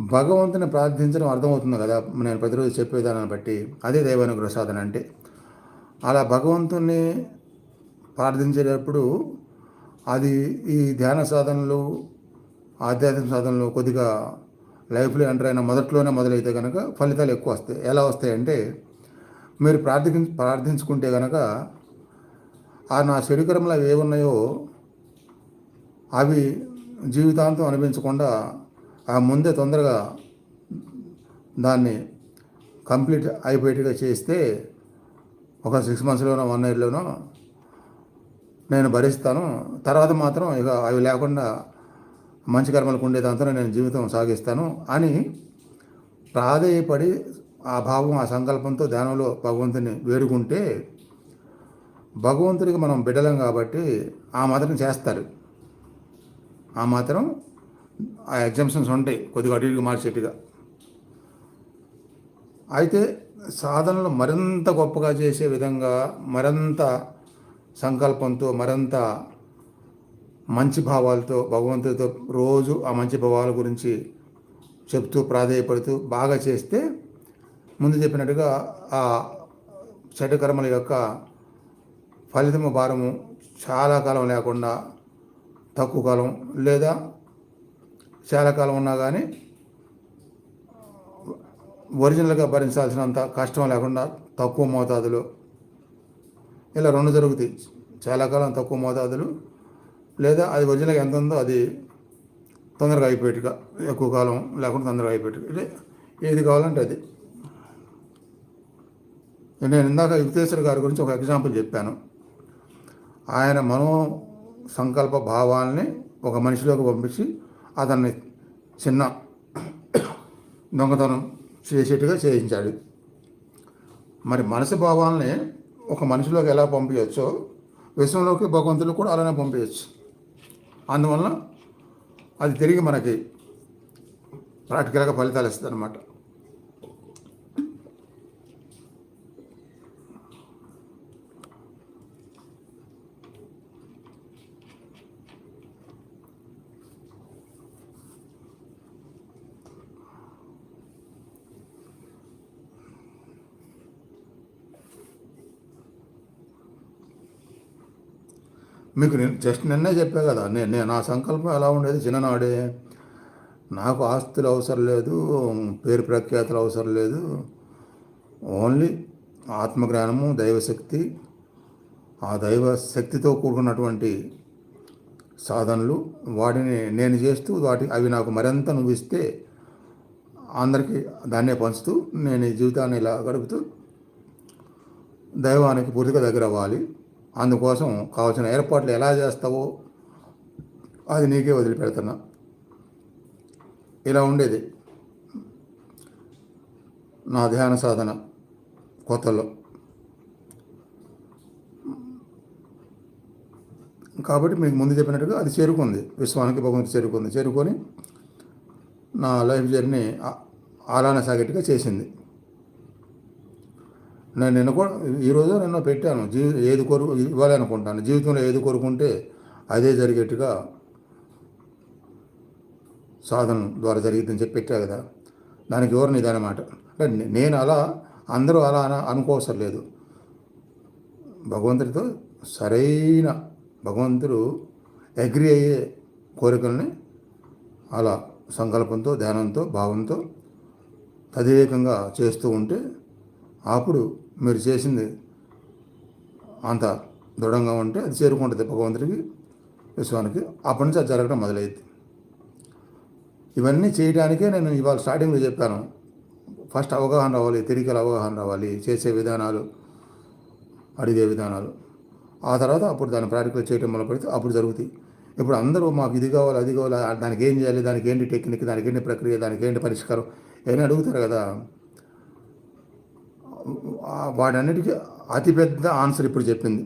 భగవంతుని ప్రార్థించడం అర్థమవుతుంది కదా. నేను ప్రతిరోజు చెప్పేదాన్ని బట్టి అదే దైవానుగ్రహ సాధన అంటే. అలా భగవంతుని ప్రార్థించేటప్పుడు అది ఈ ధ్యాన సాధనలు ఆధ్యాత్మిక సాధనలు కొద్దిగా లైఫ్లో ఎంటర్ అయిన మొదట్లోనే మొదలైతే కనుక ఫలితాలు ఎక్కువ వస్తాయి. ఎలా వస్తాయంటే మీరు ప్రార్థి ప్రార్థించుకుంటే కనుక ఆ నా శరీరంలో అవి ఏమున్నాయో అవి జీవితాంతం అనిపించకుండా ఆ ముందే తొందరగా దాన్ని కంప్లీట్ అయిపోయేట్టుగా చేస్తే ఒక సిక్స్ మంత్స్లోనో వన్ ఇయర్లోనో నేను భరిస్తాను. తర్వాత మాత్రం ఇక అవి లేకుండా మంచి కర్మలకు ఉండేదంతా నేను జీవితం సాగిస్తాను అని ప్రాధేయపడి ఆ భావం ఆ సంకల్పంతో ధ్యానంలో భగవంతుని వేడుకుంటే భగవంతుడికి మనం బిడ్డలం కాబట్టి ఆ మాత్రం చేస్తారు. ఆ మాత్రం ఆ ఎగ్జామ్షన్స్ ఉంటాయి కొద్దిగా అటు ఇటుగా మార్చేట్టుగా అయితే సాధనలు మరింత గొప్పగా చేసే విధంగా మరింత సంకల్పంతో మరింత మంచి భావాలతో భగవంతుడితో రోజు ఆ మంచి భావాల గురించి చెప్తూ ప్రాధేయపడుతూ బాగా చేస్తే ముందు చెప్పినట్టుగా ఆ చెడు యొక్క ఫలితము భారము చాలా కాలం లేకుండా తక్కువ కాలం లేదా చాలా కాలం ఉన్నా కానీ ఒరిజినల్గా భరించాల్సినంత కష్టం లేకుండా తక్కువ మోతాదులో ఇలా రెండు జరుగుతాయి. చాలా కాలం తక్కువ మోతాదులు లేదా అది ఒరిజినల్గా ఎంత ఉందో అది తొందరగా అయిపోయేట్టుగా ఎక్కువ కాలం లేకుండా తొందరగా అయిపోయేట్టుగా అంటే ఏది కావాలంటే అది. నేను ఇందాక యుక్తేశ్వర గారి గురించి ఒక ఎగ్జాంపుల్ చెప్పాను. ఆయన మనో సంకల్ప భావాల్ని ఒక మనిషిలోకి పంపించి అతన్ని చిన్న దొంగతనం చేసేట్టుగా చేయించాడు. మరి మనసు భావాల్ని ఒక మనిషిలోకి ఎలా పంపించవచ్చో విశ్వంలోకి భగవంతులు కూడా అలానే పంపించవచ్చు అందువలన అది తిరిగి మనకి ప్రాక్టికల్గా ఫలితాలు ఇస్తుంది అనమాట మీకు నేను జస్ట్ నిన్నే చెప్పా కదా నేను నేను నా సంకల్పం ఎలా ఉండేది? చిన్ననాడే. నాకు ఆస్తులు అవసరం లేదు పేరు ప్రఖ్యాతులు అవసరం లేదు. ఓన్లీ ఆత్మజ్ఞానము దైవశక్తి ఆ దైవ శక్తితో కూడుకున్నటువంటి సాధనలు వాటిని నేను చేస్తూ వాటి అవి నాకు మరింత నువ్వు ఇస్తే అందరికీ దాన్నే పంచుతూ నేను ఈ జీవితాన్ని ఇలా గడుపుతూ దైవానికి పూర్తిగా దగ్గర అవ్వాలి అందుకోసం కావాల్సిన ఏర్పాట్లు ఎలా చేస్తావో అది నీకే వదిలిపెడుతున్నా. ఇలా ఉండేది. నా ధ్యాన సాధన కొత్తలో. కాబట్టి మీకు ముందు చెప్పినట్టుగా అది చేరుకుంది. విశ్వానికి భగవంతుడు చేరుకుంది. చేరుకొని నా లైఫ్ జర్నీ అలానే సాగేట్టుగా చేసింది. నేను నిన్న కూడా ఈరోజు నిన్న పెట్టాను. జీ ఏది కోరు ఇవ్వాలి అనుకుంటాను. జీవితంలో ఏది కోరుకుంటే అదే జరిగేట్టుగా సాధన ద్వారా జరిగిందని చెప్పి పెట్టా కదా. దానికి ఎవరు నిదనమాట? అంటే నేను అలా అందరూ అలా అన అనుకోవసరం లేదు. భగవంతుడితో సరైన భగవంతుడు అగ్రి అయ్యే కోరికల్ని అలా సంకల్పంతో ధ్యానంతో భావంతో తదేకంగా చేస్తూ ఉంటే అప్పుడు మీరు చేసింది అంత దృఢంగా ఉంటే అది చేరుకుంటుంది భగవంతుడికి విశ్వానికి. అప్పటి నుంచి అది జరగడం మొదలైంది. ఇవన్నీ చేయడానికే నేను ఇవాళ స్టార్టింగ్లో చెప్పాను. ఫస్ట్ అవగాహన రావాలి తిరిగి అవగాహన రావాలి చేసే విధానాలు అడిగే విధానాలు. ఆ తర్వాత అప్పుడు దాన్ని ప్రాక్టికల్ చేయడం మొదలు పెడితే అప్పుడు జరుగుతాయి. ఇప్పుడు అందరూ మాకు ఇది కావాలి అది కావాలి దానికి ఏం చేయాలి దానికి ఏంటి టెక్నిక్ దానికి ఏంటి ప్రక్రియ దానికి ఏంటి పరిష్కారం ఏమైనా అడుగుతారు కదా. వాటన్నిటికీ అతిపెద్ద ఆన్సర్ ఇప్పుడు చెప్పింది.